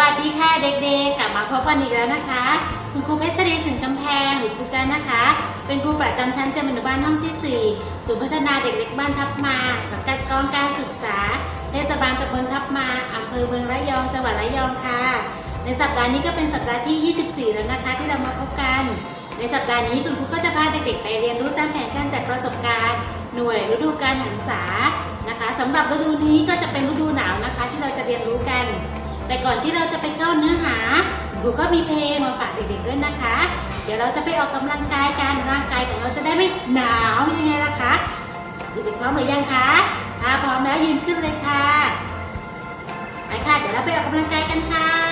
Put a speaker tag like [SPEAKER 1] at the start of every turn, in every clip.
[SPEAKER 1] วัสดีค่ะเด็กๆกลับมาพบกันอีกแล้วนะคะ คุณครูเพชรรีสินกำแพงหรือครูจันนะคะ เป็นครูประจำชั้นเตรียมอนุบาลห้องที่ 4 ศูนย์พัฒนาเด็กเล็กบ้านทับมา สังกัดกองการศึกษา เทศบาลตำบลทับมาอำเภอเมืองระยองจังหวัดระยองค่ะ ในสัปดาห์นี้ก็เป็นสัปดาห์ที่ 24 แล้วนะคะ ที่เรามาพบกัน ในสัปดาห์นี้คุณครูก็จะพาเด็กๆไปเรียนรู้ตามแผนการจัดประสบการณ์ หน่วยฤดูการหันษานะคะสำหรับฤดูนี้ก็จะเป็นฤดูหนาวนะคะ ที่เราจะเรียนรู้กัน แต่ก่อนที่เราจะไปเข้าเนื้อหาคุณครูก็มีเพลงมาฝากเด็กๆด้วยนะคะ เดี๋ยวเราจะไปออกกำลังกายกันร่างกายของเราจะได้ไม่หนาวยังไงล่ะคะเด็กๆพร้อมหรือยังคะถ้าพร้อมแล้วยืนขึ้นเลยค่ะไปค่ะเดี๋ยวเราไปออกกำลังกายกันค่ะ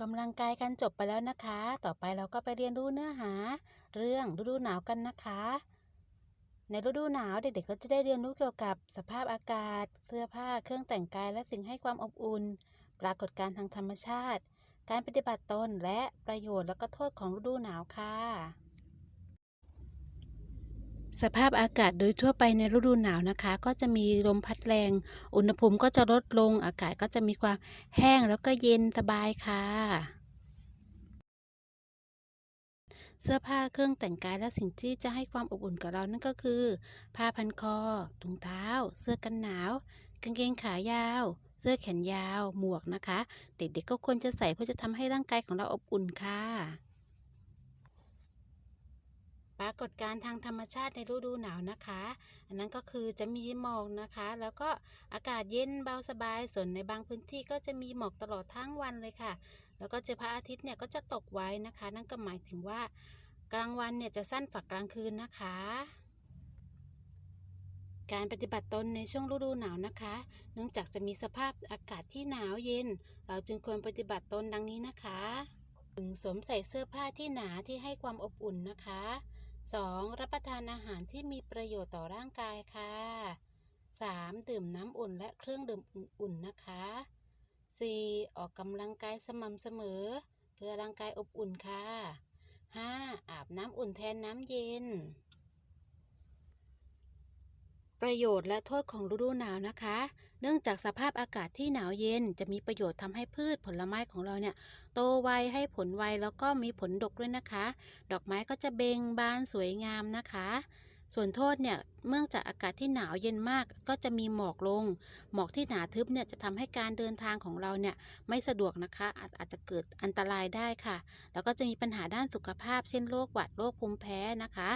[SPEAKER 2] กำลังกายกันจ
[SPEAKER 1] บไปแล้วนะคะ ต่อไปเราก็ไปเรียนรู้เนื้อหา เรื่องฤดูหนาวกันนะคะ ในฤดูหนาวเด็กๆก็จะได้เรียนรู้เกี่ยวกับสภาพอากาศ เสื้อผ้า เครื่องแต่งกาย และสิ่งให้ความอบอุ่น ปรากฏการณ์ทางธรรมชาติ การปฏิบัติตนและประโยชน์และก็โทษของฤดูหนาวค่ะ สภาพอากาศโดยทั่วไปในฤดูหนาวนะคะ ก็จะมีลมพัดแรง อุณหภูมิก็จะลดลง อากาศก็จะมีความแห้งแล้วก็เย็นสบายค่ะ เสื้อผ้าเครื่องแต่งกายและสิ่งที่จะให้ความอบอุ่นกับเรานั่นก็คือ ผ้าพันคอถุงเท้า เสื้อกันหนาว กางเกงขายาว เสื้อแขนยาว หมวกนะคะ เด็กๆก็ควรจะใส่เพื่อจะทำให้ร่างกายของเราอบอุ่นค่ะากฏการณ์ทางธรรมชาติในฤดูหนาวนะคะ อันนั้นก็คือจะมีหมอกนะคะ แล้วก็อากาศเย็นเบาสบาย ส่วนในบางพื้นที่ก็จะมีหมอกตลอดทั้งวันเลยค่ะ แล้วก็เจอพระอาทิตย์เนี่ยก็จะตกไว้นะคะ นั่นก็หมายถึงว่ากลางวันเนี่ยจะสั้นฝักกลางคืนนะคะการปฏิบัติตนในช่วงฤดูหนาวนะคะ เนื่องจากจะมีสภาพอากาศที่หนาวเย็น เราจึงควรปฏิบัติตนดังนี้นะคะหนึ่งสวมใส่เสื้อผ้าที่หนาที่ให้ความอบอุ่นนะคะ 2. รับประทานอาหารที่มีประโยชน์ต่อร่างกายค่ะ 3. ดื่มน้ำอุ่นและเครื่องดื่มอุ่นๆนะคะ 4. ออกกำลังกายสม่ำเสมอ เพื่อร่างกายอบอุ่นค่ะ 5. อาบน้ำอุ่นแทนน้ำเย็น ประโยชน์และโทษของฤดูหนาวนะคะ เนื่องจากสภาพอากาศที่หนาวเย็นจะมีประโยชน์ทำให้พืชผลไม้ของเราเนี่ยโตไวให้ผลไวแล้วก็มีผลดกด้วยนะคะ ดอกไม้ก็จะเบ่งบานสวยงามนะคะ ส่วนโทษเนี่ยเนื่อจากอากาศที่หนาวเย็นมากก็จะมีหมอกลง หมอกที่หนาทึบเนี่ยจะทำให้การเดินทางของเราเนี่ยไม่สะดวกนะคะอาจอาจจะเกิดอันตรายได้ค่ะ แล้วก็จะมีปัญหาด้านสุขภาพเช่นโรคหวัดโรคภูมิแพ้นะคะ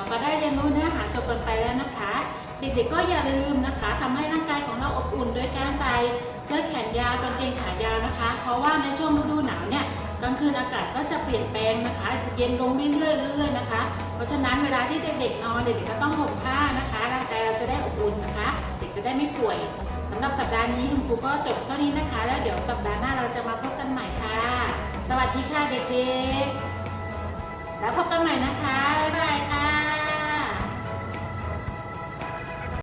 [SPEAKER 1] เราก็ได้เรียนรู้เนื้อหาจบกันไปแล้วนะคะ เด็กๆก็อย่าลืมนะคะทำให้ร่างกายของเราอบอุ่นโดยการใส่เสื้อแขนยาวกางเกงขายาวนะคะ เพราะว่าในช่วงฤดูหนาวเนี่ยกลางคืนอากาศก็จะเปลี่ยนแปลงนะคะจะเย็นลงเรื่อยๆเรื่อยๆนะคะ เพราะฉะนั้นเวลาที่เด็กๆนอนเด็กๆก็ต้องห่มผ้านะคะ ร่างกายเราจะได้อบอุ่นนะคะ เด็กจะได้ไม่ป่วยสำหรับสัปดาห์นี้คุณครูก็จบเท่านี้นะคะ แล้วเดี๋ยวสัปดาห์หน้าเราจะมาพบกันใหม่ค่ะ สวัสดีค่ะเด็กๆ แล้วพบกันใหม่นะคะ บ๊ายบายค่ะ